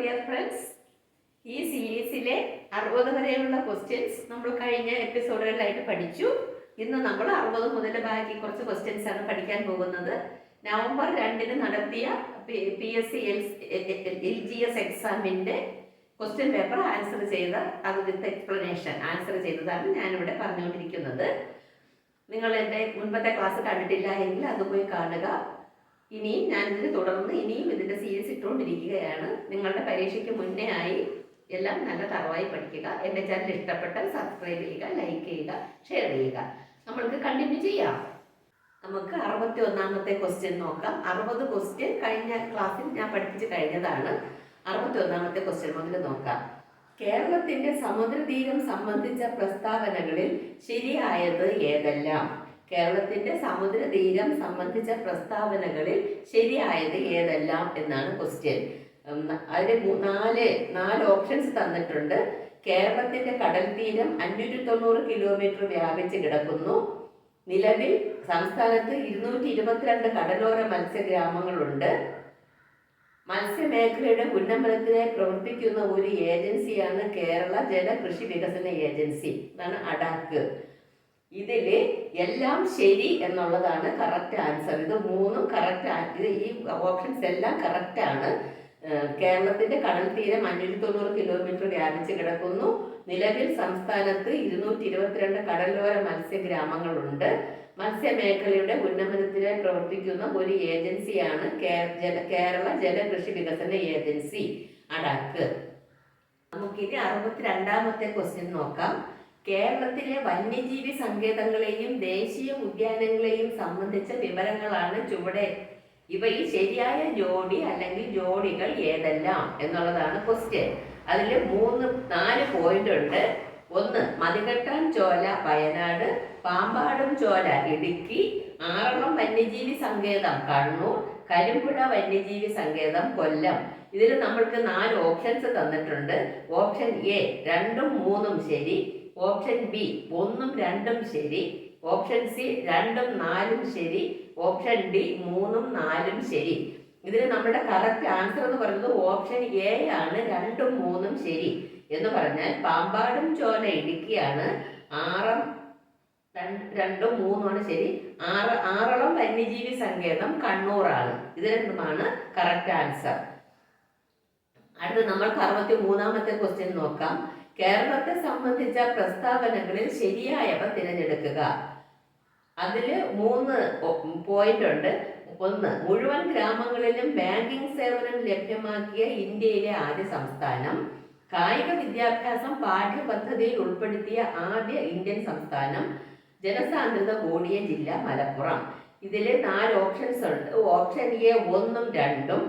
Dear friends ഈ സീരീസിലെ അറുപത് വരെയുള്ള ക്വസ്റ്റ്യൻസ് നമ്മൾ കഴിഞ്ഞ എപ്പിസോഡുകളിലായിട്ട് പഠിച്ചു. ഇന്ന് നമ്മൾ അറുപത് മുതൽ ബാക്കി കുറച്ച് ക്വസ്റ്റ്യൻസ് ആണ് പഠിക്കാൻ പോകുന്നത്. നവംബർ രണ്ടിന് നടത്തിയ P S C L G S എക്സാമിന്റെ ക്വസ്റ്റ്യൻ പേപ്പർ ആൻസർ ചെയ്ത അത് വിത്ത് എക്സ്പ്ലനേഷൻ ആൻസർ ചെയ്തതാണ് ഞാനിവിടെ പറഞ്ഞുകൊണ്ടിരിക്കുന്നത്. നിങ്ങൾ എന്റെ മുൻപത്തെ ക്ലാസ് കണ്ടിട്ടില്ല എങ്കിൽ അത് പോയി കാണുക. ഇനിയും ഞാനിതിന് തുടർന്ന് ഇനിയും ഇതിന്റെ സീരീസ് ഇട്ടുകൊണ്ടിരിക്കുകയാണ്. നിങ്ങളുടെ പരീക്ഷയ്ക്ക് മുന്നേ ആയി എല്ലാം നല്ല തറവായി പഠിക്കുക. എന്റെ ചാനൽ ഇഷ്ടപ്പെട്ടാൽ സബ്സ്ക്രൈബ് ചെയ്യുക ലൈക്ക് ചെയ്യുക ഷെയർ ചെയ്യുക. നമ്മൾക്ക് കണ്ടിന്യൂ ചെയ്യാം. നമുക്ക് അറുപത്തി ഒന്നാമത്തെ ക്വസ്റ്റ്യൻ നോക്കാം. അറുപത് ക്വസ്റ്റ്യൻ കഴിഞ്ഞ ക്ലാസ്സിൽ ഞാൻ പഠിപ്പിച്ച് കഴിഞ്ഞതാണ്. അറുപത്തി ഒന്നാമത്തെ ക്വസ്റ്റ്യൻ മുതൽ നോക്കാം. കേരളത്തിന്റെ സമുദ്രതീരം സംബന്ധിച്ച പ്രസ്താവനകളിൽ ശരിയായത് ഏതെല്ലാം? കേരളത്തിന്റെ സമുദ്രതീരം സംബന്ധിച്ച പ്രസ്താവനകളിൽ ശരിയായത് ഏതെല്ലാം എന്നാണ് ക്വസ്റ്റ്യൻ അതിന് മൂ- നാല് നാല് ഓപ്ഷൻസ് തന്നിട്ടുണ്ട്. കേരളത്തിന്റെ കടൽ തീരം അഞ്ഞൂറ്റി തൊണ്ണൂറ് കിലോമീറ്റർ വ്യാപിച്ച് കിടക്കുന്നു. നിലവിൽ സംസ്ഥാനത്ത് ഇരുന്നൂറ്റി ഇരുപത്തിരണ്ട് കടലോര മത്സ്യഗ്രാമങ്ങളുണ്ട്. മത്സ്യമേഖലയുടെ ഉന്നമനത്തിനായി പ്രവർത്തിക്കുന്ന ഒരു ഏജൻസിയാണ് കേരള ജലകൃഷി വികസന ഏജൻസി. അതാണ് അഡാക്ക്. ഇതിൽ എല്ലാം ശരി എന്നുള്ളതാണ് കറക്റ്റ് ആൻസർ ഇത് മൂന്നും കറക്റ്റ് ഇത് ഈ ഓപ്ഷൻസ് എല്ലാം കറക്റ്റ് ആണ്. കേരളത്തിന്റെ കടൽ തീരം അഞ്ഞൂറ്റി തൊണ്ണൂറ് കിലോമീറ്റർ വ്യാപിച്ച് കിടക്കുന്നു. നിലവിൽ സംസ്ഥാനത്ത് ഇരുന്നൂറ്റി ഇരുപത്തിരണ്ട് കടലോര മത്സ്യഗ്രാമങ്ങളുണ്ട്. മത്സ്യമേഖലയുടെ ഉന്നമനത്തിനായി പ്രവർത്തിക്കുന്ന ഒരു ഏജൻസിയാണ് കേരള ജലകൃഷി വികസന ഏജൻസി അടാക്ക് നമുക്കിനി അറുപത്തിരണ്ടാമത്തെ ക്വസ്റ്റ്യൻ നോക്കാം. കേരളത്തിലെ വന്യജീവി സങ്കേതങ്ങളെയും ദേശീയ ഉദ്യാനങ്ങളെയും സംബന്ധിച്ച വിവരങ്ങളാണ് ചുവടെ. ഇവയിൽ ശരിയായ ജോഡി അല്ലെങ്കിൽ ജോഡികൾ ഏതെല്ലാം എന്നുള്ളതാണ് ക്വസ്റ്റ്യൻ അതിൽ മൂന്ന് നാല് പോയിന്റ് ഉണ്ട്. ഒന്ന് മതികെട്ടാൻ ചോല വയനാട്. പാമ്പാടും ചോല ഇടുക്കി. ആറളം വന്യജീവി സങ്കേതം കണ്ണൂർ. കരിമ്പുഴ വന്യജീവി സങ്കേതം കൊല്ലം. ഇതിൽ നമ്മൾക്ക് നാല് ഓപ്ഷൻസ് തന്നിട്ടുണ്ട്. ഓപ്ഷൻ എ രണ്ടും മൂന്നും ശരി. ഓപ്ഷൻ ബി ഒന്നും രണ്ടും ശരി. ഓപ്ഷൻ സി രണ്ടും നാലും ശരി. ഓപ്ഷൻ ഡി മൂന്നും നാലും ശരി. ഇതിൽ നമ്മുടെ കറക്റ്റ് ആൻസർ എന്ന് പറയുന്നത് ഓപ്ഷൻ എ ആണ്. രണ്ടും മൂന്നും ശരി എന്ന് പറഞ്ഞാൽ പാമ്പാടും ചോല ഇടുക്കിയാണ്. ആറം രണ്ടും മൂന്നുമാണ് ശരി. ആറ് ആറളം വന്യജീവി സങ്കേതം കണ്ണൂറാണ്. ഇത് രണ്ടുമാണ് കറക്റ്റ് ആൻസർ അടുത്ത് നമ്മൾക്ക് അറുപത്തി മൂന്നാമത്തെ ക്വസ്റ്റ്യൻ നോക്കാം. കേരളത്തെ സംബന്ധിച്ച പ്രസ്താവനകളിൽ ശരിയായവ തിരഞ്ഞെടുക്കുക. അതിൽ മൂന്ന് പോയിന്റ് ഉണ്ട്. ഒന്ന് മുഴുവൻ ഗ്രാമങ്ങളിലും ബാങ്കിംഗ് സേവനം ലഭ്യമാക്കിയ ഇന്ത്യയിലെ ആദ്യ സംസ്ഥാനം. കായിക വിദ്യാഭ്യാസം പാഠ്യപദ്ധതിയിൽ ഉൾപ്പെടുത്തിയ ആദ്യ ഇന്ത്യൻ സംസ്ഥാനം. ജനസാന്ദ്രത കൂടിയ ജില്ല മലപ്പുറം. ഇതിൽ നാല് ഓപ്ഷൻസ് ഉണ്ട്. ഓപ്ഷൻ എ ഒന്നും രണ്ടും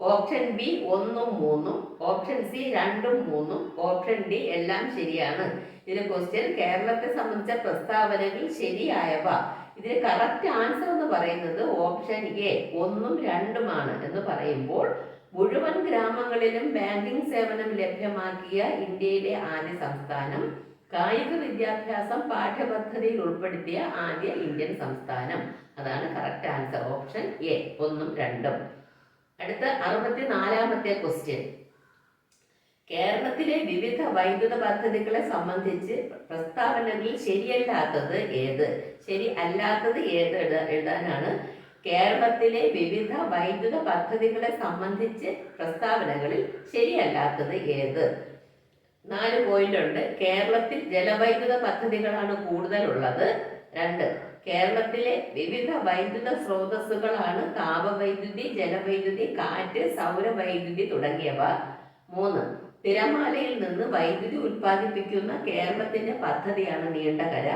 ഓപ്ഷൻ ബി ഒന്നും മൂന്നും ഓപ്ഷൻ സി രണ്ടും മൂന്നും ഓപ്ഷൻ ഡി എല്ലാം ശരിയാണ്. ഇതിലെ ക്വസ്റ്റ്യൻ കേരളത്തെ സംബന്ധിച്ച പ്രസ്താവനകൾ ശരിയായവ? ഇതിന് കറക്റ്റ് ആൻസർ എന്ന് പറയുന്നത് ഓപ്ഷൻ എ ഒന്നും രണ്ടുമാണ് എന്ന് പറയുമ്പോൾ മുഴുവൻ ഗ്രാമങ്ങളിലും ബാങ്കിംഗ് സേവനം ലഭ്യമാക്കിയ ഇന്ത്യയിലെ ആദ്യ സംസ്ഥാനം കായിക വിദ്യാഭ്യാസം പാഠ്യപദ്ധതിയിൽ ഉൾപ്പെടുത്തിയ ആദ്യ ഇന്ത്യൻ സംസ്ഥാനം. അതാണ് കറക്റ്റ് ആൻസർ ഓപ്ഷൻ എ ഒന്നും രണ്ടും. അടുത്ത അറുപത്തിനാലാമത്തെ ക്വസ്റ്റ്യൻ കേരളത്തിലെ വിവിധ വൈദ്യുത പദ്ധതികളെ സംബന്ധിച്ച് പ്രസ്താവനകളിൽ ശരിയല്ലാത്തത് ഏത്? ശരി അല്ലാത്തത് ഏത് എഴുതാനാണ്? കേരളത്തിലെ വിവിധ വൈദ്യുത പദ്ധതികളെ സംബന്ധിച്ച് പ്രസ്താവനകളിൽ ശരിയല്ലാത്തത് ഏത്? നാല് പോയിന്റ് ഉണ്ട്. കേരളത്തിൽ ജലവൈദ്യുത പദ്ധതികളാണ് കൂടുതലുള്ളത്. രണ്ട് കേരളത്തിലെ വിവിധ വൈദ്യുത സ്രോതസ്സുകളാണ് താപവൈദ്യുതി ജലവൈദ്യുതി കാറ്റ് സൗരവൈദ്യുതി തുടങ്ങിയവ. മൂന്ന് തിരമാലയിൽ നിന്ന് വൈദ്യുതി ഉൽപ്പാദിപ്പിക്കുന്ന കേരളത്തിന്റെ പദ്ധതിയാണ് നീണ്ടകര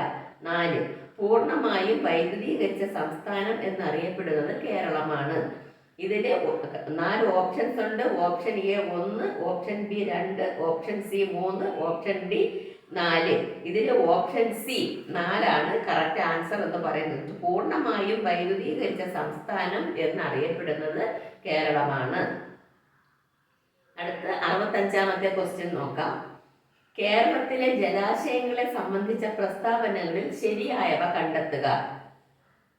നാല്. പൂർണമായും വൈദ്യുതീകരിച്ച സംസ്ഥാനം എന്നറിയപ്പെടുന്നത് കേരളമാണ്. ഇതിലെ നാല് ഓപ്ഷൻസ് ഉണ്ട്. ഓപ്ഷൻ എ ഒന്ന് ഓപ്ഷൻ ബി രണ്ട് ഓപ്ഷൻ സി മൂന്ന് ഓപ്ഷൻ ഡി നാല്. ഇതിൽ ഓപ്ഷൻ സി നാലാണ് കറക്റ്റ് ആൻസർ എന്ന് പറയുന്നത്. പൂർണമായും വൈദ്യുതീകരിച്ച സംസ്ഥാനം എന്നറിയപ്പെടുന്നത് കേരളമാണ്. അടുത്ത അറുപത്തഞ്ചാമത്തെ ക്വസ്റ്റ്യൻ നോക്കാം. കേരളത്തിലെ ജലാശയങ്ങളെ സംബന്ധിച്ച പ്രസ്താവനകളിൽ ശരിയായവ കണ്ടെത്തുക.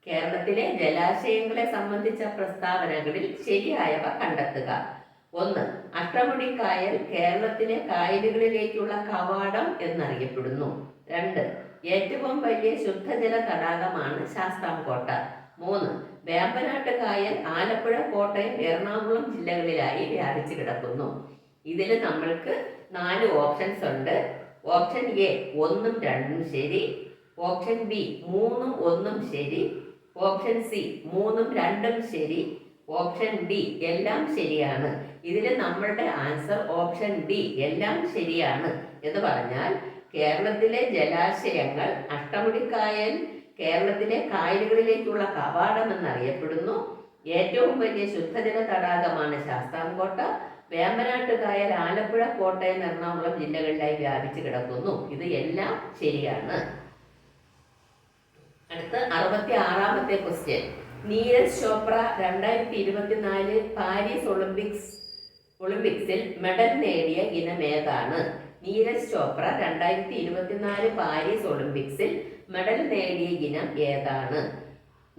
കേരളത്തിലെ ജലാശയങ്ങളെ സംബന്ധിച്ച പ്രസ്താവനകളിൽ ശരിയായവ കണ്ടെത്തുക. ഒന്ന് അഷ്ടമുടി കായൽ കേരളത്തിലെ കായലുകളിലേക്കുള്ള കവാടം എന്നറിയപ്പെടുന്നു. രണ്ട് ഏറ്റവും വലിയ ശുദ്ധജല തടാകമാണ് ശാസ്താംകോട്ട. മൂന്ന് വേമ്പനാട്ട് കായൽ ആലപ്പുഴ കോട്ടയം എറണാകുളം ജില്ലകളിലായി വ്യാപിച്ചു കിടക്കുന്നു. ഇതിൽ നമ്മൾക്ക് നാല് ഓപ്ഷൻസ് ഉണ്ട്. ഓപ്ഷൻ എ ഒന്നും രണ്ടും ശരി. ഓപ്ഷൻ ബി മൂന്നും ഒന്നും ശരി. ഓപ്ഷൻ സി മൂന്നും രണ്ടും ശരി. ഓപ്ഷൻ ഡി എല്ലാം ശരിയാണ്. ഇതിൽ നമ്മളുടെ ആൻസർ ഓപ്ഷൻ ഡി എല്ലാം ശരിയാണ് എന്ന് പറഞ്ഞാൽ കേരളത്തിലെ ജലാശയങ്ങൾ അഷ്ടമുടിക്കായൽ കേരളത്തിലെ കായലുകളിലേക്കുള്ള കവാടം എന്നറിയപ്പെടുന്നു. ഏറ്റവും വലിയ ശുദ്ധജല തടാകമാണ് ശാസ്താംകോട്ട. വേമ്പനാട്ട് കായൽ ആലപ്പുഴ കോട്ടയം എറണാകുളം ജില്ലകളിലായി വ്യാപിച്ചു കിടക്കുന്നു. ഇത് എല്ലാം ശരിയാണ്. അടുത്ത അറുപത്തി ആറാമത്തെ ക്വസ്റ്റ്യൻ നീരജ് ചോപ്ര രണ്ടായിരത്തി ഇരുപത്തിനാല് പാരീസ് ഒളിമ്പിക്സ് ഒളിമ്പിക്സിൽ മെഡൽ നേടിയ ഇനം ഏതാണ്? നീരജ് ചോപ്ര രണ്ടായിരത്തി ഇരുപത്തിനാല് പാരീസ് ഒളിമ്പിക്സിൽ മെഡൽ നേടിയ ഇനം ഏതാണ്?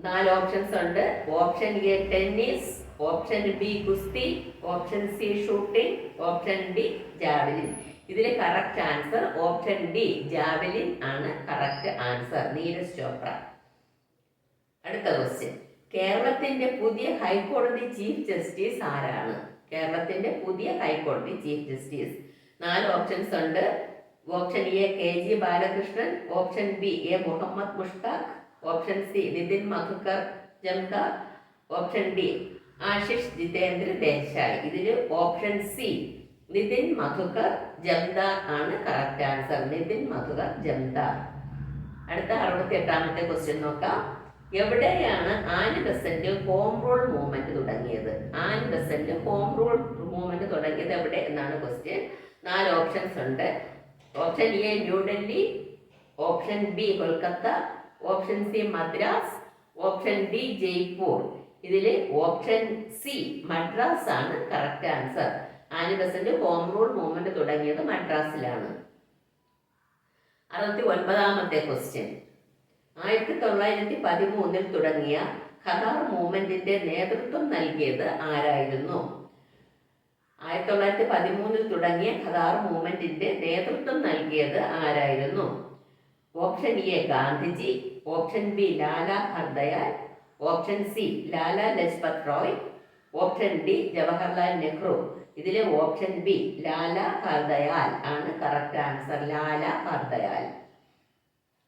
നാല് ഓപ്ഷൻസ് ഉണ്ട്. Option A tennis option B ഗുസ്തി. Option C shooting option D javelin ഇതിലെ correct answer option D javelin ആണ് കറക്റ്റ് ആൻസർ നീരജ് ചോപ്ര. അടുത്ത ക്വസ്റ്റ്യൻ കേരളത്തിന്റെ പുതിയ ഹൈക്കോടതി ചീഫ് ജസ്റ്റിസ് ആരാണ്? കേരളത്തിന്റെ പുതിയ ഹൈക്കോടതി ചീഫ് ജസ്റ്റിസ്. നാല് ഓപ്ഷൻസ് ഉണ്ട്. Option A K G Balakrishnan option B A Muhammad Mushtaq option C Nitin Madhukar Jamdar option D Ashish Jitendra Desai ഇതിൽ ഓപ്ഷൻ സി നിതിൻ മധുക്കർ ജംദാർ ആണ് കറക്റ്റ് ആൻസർ നിതിൻ മധുക്കർ ജംദാർ അടുത്ത അറുപത്തി എട്ടാമത്തെ ക്വസ്റ്റ്യൻ നോക്കാം. എവിടെയാണ് Annie Besant home rule movement തുടങ്ങിയത്? Annie Besant home rule movement തുടങ്ങിയത് എവിടെ എന്നാണ് ക്വസ്റ്റ്യൻ നാല് ഓപ്ഷൻസ് ഉണ്ട്. Option A New Delhi option B Kolkata option C Madras option D Jaipur ഇതിൽ ഓപ്ഷൻ സി മദ്രാസ് ആണ് correct answer Annie Besant home rule movement തുടങ്ങിയത് മദ്രാസിലാണ്. അറുപത്തി ഒൻപതാമത്തെ ക്വസ്റ്റ്യൻ ആയിരത്തി തൊള്ളായിരത്തി പതിമൂന്നിൽ തുടങ്ങിയ ഖദാർ മൂവ്മെന്റിന്റെ നേതൃത്വം നൽകിയത് ആരായിരുന്നു ആയിരത്തി തൊള്ളായിരത്തി പതിമൂന്നിൽ തുടങ്ങിയ ഖദാർ മൂവ്മെന്റിന്റെ നേതൃത്വം നൽകിയത് ആരായിരുന്നു? Option A Gandhiji option B Lala Hardayal option C Lala Lajpat Roy option D Jawaharlal Nehru. ഇതിലെ ഓപ്ഷൻ ബി ലാല ഹർദയാൽ ആണ് കറക്റ്റ് ആൻസർ ലാല ഹർദയാൽ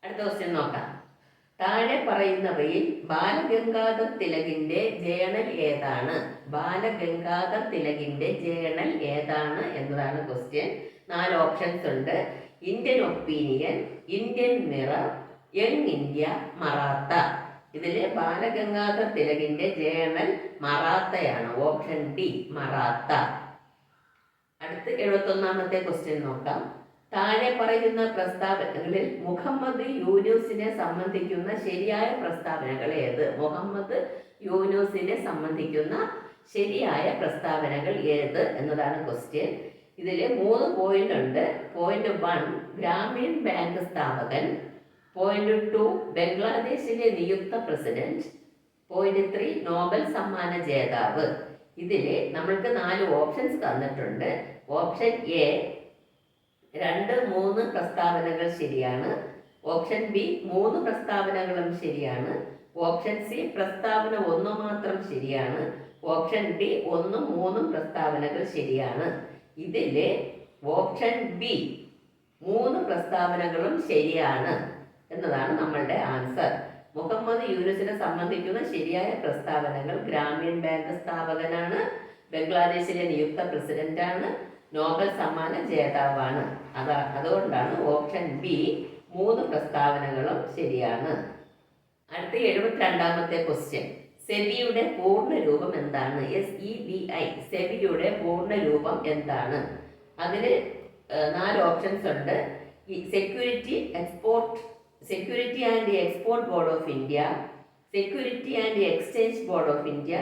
അടുത്ത ക്വസ്റ്റ്യൻ നോക്കാം. താഴെ പറയുന്നവയിൽ ബാലഗംഗാധർ തിലകിന്റെ ജേണൽ ഏതാണ്? ബാലഗംഗാധർ തിലകിന്റെ ജേണൽ ഏതാണ് എന്നതാണ് ക്വസ്റ്റ്യൻ നാല് ഓപ്ഷൻസ് ഉണ്ട്. Indian opinion Indian mirror young India Maratha ഇതിൽ ബാലഗംഗാധർ തിലകിന്റെ ജേണൽ മറാത്തയാണ്. Option D Maratha. അടുത്ത് എഴുപത്തൊന്നാമത്തെ ക്വസ്റ്റ്യൻ നോക്കാം. താഴെ പറയുന്ന പ്രസ്താവനകളിൽ മുഹമ്മദ് യൂനൂസിനെ സംബന്ധിക്കുന്ന ശരിയായ പ്രസ്താവനകൾ ഏത്? മുഹമ്മദ് യൂനൂസിനെ സംബന്ധിക്കുന്ന ശരിയായ പ്രസ്താവനകൾ ഏത് എന്നതാണ് ക്വസ്റ്റ്യൻ ഇതിൽ മൂന്ന് പോയിന്റ് ഉണ്ട്. പോയിന്റ് വൺ ഗ്രാമീൺ ബാങ്ക് സ്ഥാപകൻ. പോയിന്റ് ടു ബംഗ്ലാദേശിലെ നിയുക്ത പ്രസിഡന്റ്. പോയിന്റ് ത്രീ നോബൽ സമ്മാന ജേതാവ്. ഇതിൽ നമ്മൾക്ക് നാല് ഓപ്ഷൻസ് തന്നിട്ടുണ്ട്. ഓപ്ഷൻ എ രണ്ട് മൂന്ന് പ്രസ്താവനകൾ ശരിയാണ്. ഓപ്ഷൻ ബി മൂന്ന് പ്രസ്താവനകളും ശരിയാണ്. ഓപ്ഷൻ സി പ്രസ്താവന ഒന്ന് മാത്രം ശരിയാണ്. ഓപ്ഷൻ ഡി ഒന്നും മൂന്നും പ്രസ്താവനകൾ ശരിയാണ്. ഇതിലെ ഓപ്ഷൻ ബി മൂന്ന് പ്രസ്താവനകളും ശരിയാണ് എന്നതാണ് നമ്മളുടെ ആൻസർ. മുഹമ്മദ് യൂനുസിനെ സംബന്ധിക്കുന്ന ശരിയായ പ്രസ്താവനകൾ ഗ്രാമീൺ ബാങ്ക് സ്ഥാപകനാണ്. ബംഗ്ലാദേശിലെ നിയുക്ത പ്രസിഡന്റാണ്. നോബൽ സമ്മാന ജേതാവാണ്. അതാ അതുകൊണ്ടാണ് ഓപ്ഷൻ ബി മൂന്ന് പ്രസ്താവനകളും ശരിയാണ്. അടുത്ത എഴുപത്തിരണ്ടാമത്തെ ക്വസ്റ്റ്യൻ. സെബിയുടെ പൂർണ രൂപം എന്താണ്? എസ് ഇ ബി ഐ സെബിയുടെ പൂർണ രൂപം എന്താണ്? അതിന് നാല് ഓപ്ഷൻസ് ഉണ്ട്. Security export security and export board of India security and exchange board of India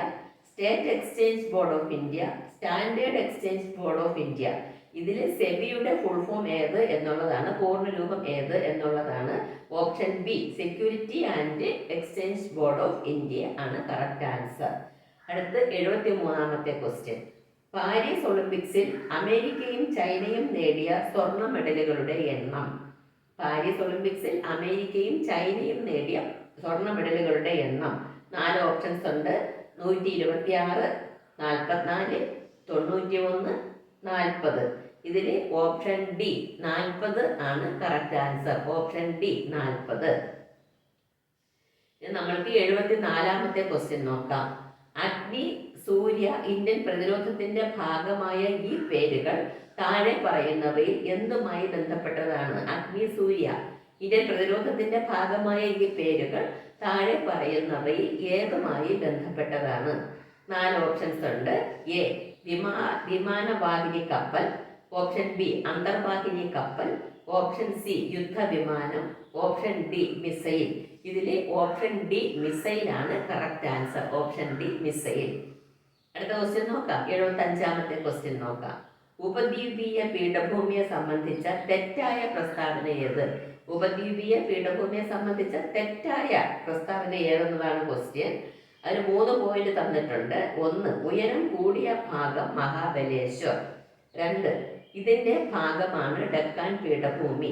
state exchange board of India standard exchange board of India. ഇതിൽ സെബിയുടെ ഫുൾ ഫോം ഏത് എന്നുള്ളതാണ് പൂർണ രൂപം ഏത് എന്നുള്ളതാണ് option B security and exchange board of India ആണ് correct answer. അടുത്ത് എഴുപത്തി മൂന്നാമത്തെ ക്വസ്റ്റ്യൻ. പാരീസ് ഒളിമ്പിക്സിൽ അമേരിക്കയും ചൈനയും നേടിയ സ്വർണ മെഡലുകളുടെ എണ്ണം. പാരീസ് ഒളിമ്പിക്സിൽ അമേരിക്കയും ചൈനയും നേടിയ സ്വർണ മെഡലുകളുടെ എണ്ണം. നാല് ഓപ്ഷൻസ് ഉണ്ട്. നൂറ്റി ഇരുപത്തി ആറ് നാൽപ്പത്തിനാല് തൊണ്ണൂറ്റി ഒന്ന് നാൽപ്പത്. ഇതിൽ ഓപ്ഷൻ ഡി നാൽപ്പത് ആണ് കറക്റ്റ് ആൻസർ ഓപ്ഷൻ ഡി നാൽപ്പത്. നമ്മൾക്ക് എഴുപത്തി നാലാമത്തെ ക്വസ്റ്റ്യൻ നോക്കാം. അഗ്നി സൂര്യ ഇന്ത്യൻ പ്രതിരോധത്തിന്റെ ഭാഗമായ ഈ പേരുകൾ താഴെ പറയുന്നവയിൽ എന്തുമായി ബന്ധപ്പെട്ടതാണ്? അഗ്നി സൂര്യ ഇന്ത്യൻ പ്രതിരോധത്തിന്റെ ഭാഗമായ ഈ പേരുകൾ താഴെ പറയുന്നവയിൽ ഏതുമായി ബന്ധപ്പെട്ടതാണ്? നാല് ഓപ്ഷൻസ് ഉണ്ട്. എ വിമാ വിമാനവാഹിനി കപ്പൽ ഓപ്ഷൻ ബി അന്തർവാഹിനി കപ്പൽ ഓപ്ഷൻ സി യുദ്ധവിമാനം ഓപ്ഷൻ ഡി മിസൈൽ. ഇതിൽ ഓപ്ഷൻ ഡി മിസൈൽ ആണ് correct answer option D missile. അടുത്ത ക്വസ്റ്റ്യൻ നോക്കാം. എഴുപത്തി അഞ്ചാമത്തെ ക്വസ്റ്റ്യൻ നോക്കാം. ഉപദ്വീപീയ പീഠഭൂമിയെ സംബന്ധിച്ച തെറ്റായ പ്രസ്താവന ഏത്? ഉപദ്വീപീയ പീഠഭൂമിയെ സംബന്ധിച്ച തെറ്റായ പ്രസ്താവന ഏതെന്നതാണ് ക്വസ്റ്റ്യൻ അതിന് മൂന്ന് പോയിന്റ് തന്നിട്ടുണ്ട്. ഒന്ന് ഉയരം കൂടിയ ഭാഗം മഹാബലേശ്വർ. രണ്ട് ഇതിന്റെ ഭാഗമാണ് ഡക്കാൻ പീഠഭൂമി.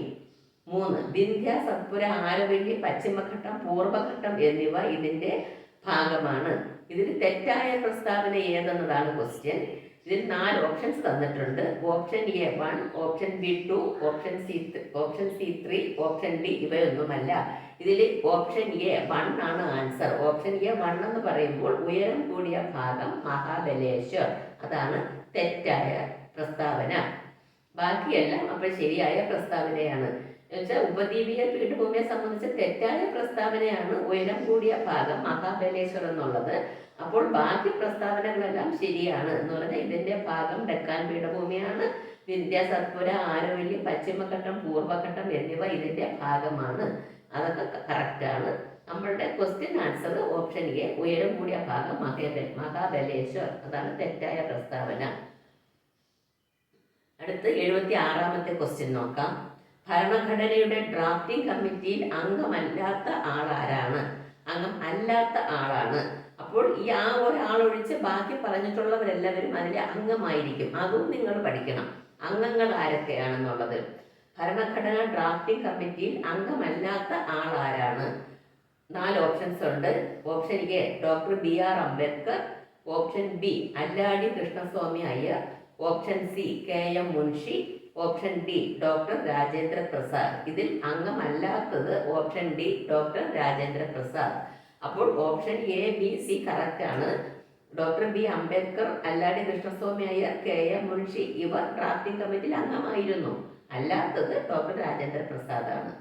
മൂന്ന് വിന്ധ്യ സത്പുര ആരവല്ലി പശ്ചിമഘട്ടം പൂർവഘട്ടം എന്നിവ ഇതിന്റെ ഭാഗമാണ്. ഇതിൽ തെറ്റായ പ്രസ്താവന ഏതെന്നതാണ് ക്വസ്റ്റ്യൻ ഇതിൽ നാല് ഓപ്ഷൻസ് തന്നിട്ടുണ്ട്. Option A one option B two option C option C three option D ഇവയൊന്നുമല്ല. ഇതിൽ ഓപ്ഷൻ എ വൺ ആണ് ആൻസർ ഓപ്ഷൻ എ വൺ എന്ന് പറയുമ്പോൾ ഉയരം കൂടിയ ഭാഗം മഹാബലേശ്വർ. അതാണ് തെറ്റായ പ്രസ്താവന. ബാക്കിയെല്ലാം അപ്പോൾ ശരിയായ പ്രസ്താവനയാണ്. എന്നുവെച്ചാൽ ഉപദ്വീപീയ പീഠഭൂമിയെ സംബന്ധിച്ച് തെറ്റായ പ്രസ്താവനയാണ് ഉയരം കൂടിയ ഭാഗം മഹാബലേശ്വരം എന്നുള്ളത്. അപ്പോൾ ബാക്കി പ്രസ്താവനകളെല്ലാം ശരിയാണ് എന്ന് പറഞ്ഞാൽ ഇതിന്റെ ഭാഗം ഡെക്കാൻ പീഠഭൂമിയാണ്. വിന്ധ്യ സത്പുര ആരവല്ലി പശ്ചിമഘട്ടം പൂർവഘട്ടം എന്നിവ ഇതിന്റെ ഭാഗമാണ്. അതൊക്കെ കറക്റ്റാണ്. നമ്മളുടെ ക്വസ്റ്റ്യൻ ആൻസർ ഓപ്ഷൻ എ ഉയരം കൂടിയ ഭാഗം മഹാബ മഹാബലേശ്വർ. അതാണ് തെറ്റായ പ്രസ്താവന. അടുത്ത് എഴുപത്തി ആറാമത്തെ ക്വസ്റ്റ്യൻ നോക്കാം. ഭരണഘടനയുടെ ഡ്രാഫ്റ്റിംഗ് കമ്മിറ്റിയിൽ അംഗമല്ലാത്ത ആളാരാണ്. അംഗം അല്ലാത്ത ആളാണ്. അപ്പോൾ ഈ ആ ഒരാളൊഴിച്ച് ബാക്കി പറഞ്ഞിട്ടുള്ളവരെല്ലാവരും അതിലെ അംഗമായിരിക്കും. അതും നിങ്ങൾ പഠിക്കണം. അംഗങ്ങൾ ആരൊക്കെയാണെന്നുള്ളത്. ഭരണഘടന ഡ്രാഫ്റ്റിംഗ് കമ്മിറ്റിയിൽ അംഗമല്ലാത്ത ആളാരാണ്. നാല് ഓപ്ഷൻസ് ഉണ്ട്. Option A doctor B R Ambedkar. Option B Alladi Krishnaswamy Iyer. Option C K M Munshi. Option D doctor Rajendra Prasad ഇതിൽ അംഗമല്ലാത്തത് option D doctor Rajendra Prasad അപ്പോൾ option A B C correct ആണ്. Doctor B Ambedkar Alladi Krishnaswamy Iyer K M Munshi ഇവർ drafting കമ്മിറ്റിയിൽ അംഗമായിരുന്നു. അല്ലാത്തത് doctor Rajendra Prasad ആണ്.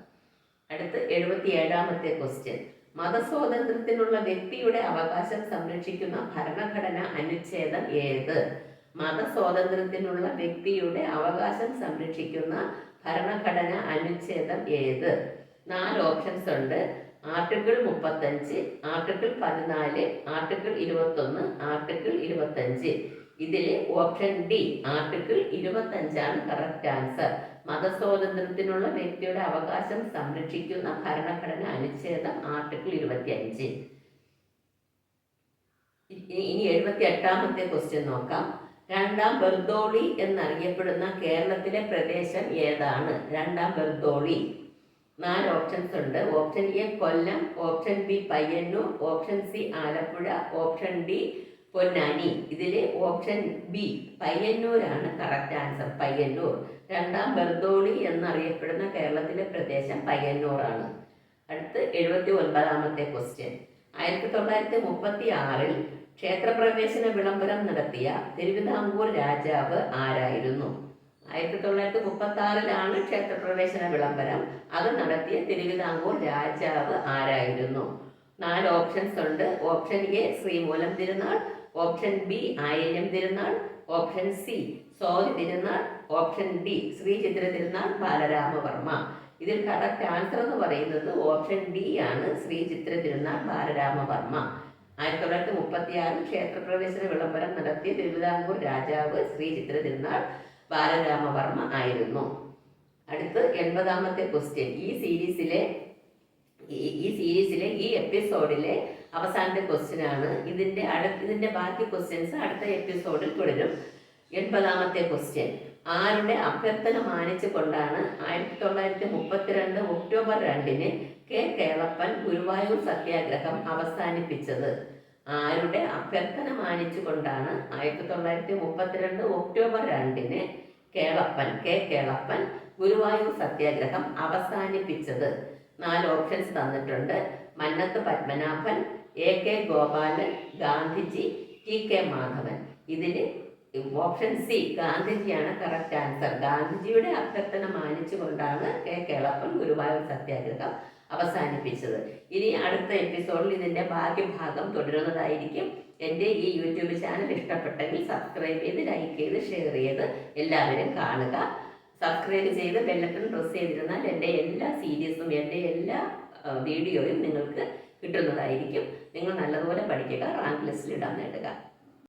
അടുത്ത് എഴുപത്തി ഏഴാമത്തെ ക്വസ്റ്റ്യൻ മതസ്വാതന്ത്ര്യത്തിനുള്ള വ്യക്തിയുടെ അവകാശം സംരക്ഷിക്കുന്ന ഭരണഘടന അനുച്ഛേദം ഏത്? മതസ്വാതന്ത്ര്യത്തിനുള്ള വ്യക്തിയുടെ അവകാശം സംരക്ഷിക്കുന്ന ഭരണഘടന അനുച്ഛേദം ഏത്? നാല് ഓപ്ഷൻസ് ഉണ്ട്. ആർട്ടിക്കിൾ മുപ്പത്തഞ്ച് ആർട്ടിക്കിൾ പതിനാല് ആർട്ടിക്കിൾ ഇരുപത്തൊന്ന് ആർട്ടിക്കിൾ ഇരുപത്തഞ്ച്. ഇതിലെ ഓപ്ഷൻ ഡി ആർട്ടിക്കിൾ ഇരുപത്തഞ്ചാണ് കറക്റ്റ് ആൻസർ മതസ്വാതന്ത്ര്യത്തിനുള്ള വ്യക്തിയുടെ അവകാശം സംരക്ഷിക്കുന്ന ഭരണഘടന അനുച്ഛേദം ആർട്ടിക്കിൾ ഇരുപത്തിയഞ്ച്. ഇനി എഴുപത്തി എട്ടാമത്തെ ക്വസ്റ്റ്യൻ നോക്കാം. രണ്ടാം ബെർദോളി എന്നറിയപ്പെടുന്ന കേരളത്തിലെ പ്രദേശം ഏതാണ്? രണ്ടാം ബർദോളി. നാല് ഓപ്ഷൻസ് ഉണ്ട്. Option A Kollam. Option B Payyanur. Option C Alappuzha. Option D Ponnani. ഇതിലെ ഓപ്ഷൻ ബി പയ്യന്നൂരാണ് കറക്റ്റ് ആൻസർ പയ്യന്നൂർ. രണ്ടാം ബെർദോളി എന്നറിയപ്പെടുന്ന കേരളത്തിലെ പ്രദേശം പയ്യന്നൂറാണ്. അടുത്ത് എഴുപത്തി ഒൻപതാമത്തെ ക്വസ്റ്റ്യൻ ആയിരത്തി തൊള്ളായിരത്തി മുപ്പത്തി ആറിൽ ക്ഷേത്രപ്രവേശന വിളംബരം നടത്തിയ തിരുവിതാംകൂർ രാജാവ് ആരായിരുന്നു? ആയിരത്തി തൊള്ളായിരത്തി മുപ്പത്തി ആറിലാണ് ക്ഷേത്രപ്രവേശന വിളംബരം. അത് നടത്തിയ തിരുവിതാംകൂർ രാജാവ് ആരായിരുന്നു? നാല് ഓപ്ഷൻസ് ഉണ്ട്. Option A Sreemoolam Thirunal. Option B ആയിരം തിരുനാൾ. ഓപ്ഷൻ സി സോതി തിരുനാൾ. ഓപ്ഷൻ ഡി ശ്രീ ചിത്ര തിരുനാൾ ബാലരാമവർമ്മ. ഇതിൽ കറക്റ്റ് ആൻസർ എന്ന് പറയുന്നത് ഓപ്ഷൻ ഡി ആണ് ശ്രീ ചിത്ര തിരുനാൾ ബാലരാമവർമ്മ. ആയിരത്തി തൊള്ളായിരത്തി മുപ്പത്തി ആറിൽ ക്ഷേത്രപ്രവേശന വിളംബരം നടത്തിയ തിരുവിതാംകൂർ രാജാവ് ശ്രീ ചിത്ര തിരുനാൾ ബാലരാമവർമ്മ ആയിരുന്നു. അടുത്ത് എൺപതാമത്തെ ക്വസ്റ്റ്യൻ ഈ സീരീസിലെ ഈ സീരീസിലെ ഈ എപ്പിസോഡിലെ അവസാനത്തെ ക്വസ്റ്റ്യൻ ആണ്. ഇതിന്റെ അടുത്ത ഇതിന്റെ ബാക്കി ക്വസ്റ്റ്യൻസ് അടുത്ത എപ്പിസോഡിൽ തുടരും. എൺപതാമത്തെ ക്വസ്റ്റ്യൻ ആരുടെ അഭ്യർത്ഥന മാനിച്ചുകൊണ്ടാണ് ആയിരത്തി തൊള്ളായിരത്തി മുപ്പത്തിരണ്ട് ഒക്ടോബർ രണ്ടിന് കെ കേളപ്പൻ ഗുരുവായൂർ സത്യാഗ്രഹം അവസാനിപ്പിച്ചത്. ആരുടെ അഭ്യർത്ഥന മാനിച്ചുകൊണ്ടാണ് ആയിരത്തി തൊള്ളായിരത്തി മുപ്പത്തിരണ്ട് ഒക്ടോബർ രണ്ടിന് കേളപ്പൻ കെ കേളപ്പൻ ഗുരുവായൂർ സത്യാഗ്രഹം അവസാനിപ്പിച്ചത്. നാല് ഓപ്ഷൻസ് തന്നിട്ടുണ്ട്. Mannathu Padmanabhan A K Gopalan Gandhiji T K Madhavan. ഇതിൽ ഓപ്ഷൻ സി ഗാന്ധിജിയാണ് കറക്റ്റ് ആൻസർ ഗാന്ധിജിയുടെ അഭ്യർത്ഥന മാനിച്ചുകൊണ്ടാണ് കെ കേളപ്പൻ ഗുരുവായൂർ സത്യാഗ്രഹം അവസാനിപ്പിച്ചത്. ഇനി അടുത്ത എപ്പിസോഡിൽ ഇതിന്റെ ബാക്കി ഭാഗം തുടരുന്നതായിരിക്കും. എന്റെ ഈ യൂട്യൂബ് ചാനൽ ഇഷ്ടപ്പെട്ടെങ്കിൽ സബ്സ്ക്രൈബ് ചെയ്ത് ലൈക്ക് ചെയ്ത് ഷെയർ ചെയ്ത് എല്ലാവരും കാണുക. സബ്സ്ക്രൈബ് ചെയ്ത് ബെല്ലട്ടൺ പ്രസ് ചെയ്തിരുന്നാൽ എന്റെ എല്ലാ സീരീസും എന്റെ എല്ലാ വീഡിയോയും നിങ്ങൾക്ക് കിട്ടുന്നതായിരിക്കും. നിങ്ങൾ നല്ലതുപോലെ പഠിക്കുക റാങ്ക് ലിസ്റ്റിൽ ഇടാൻ നേടുക.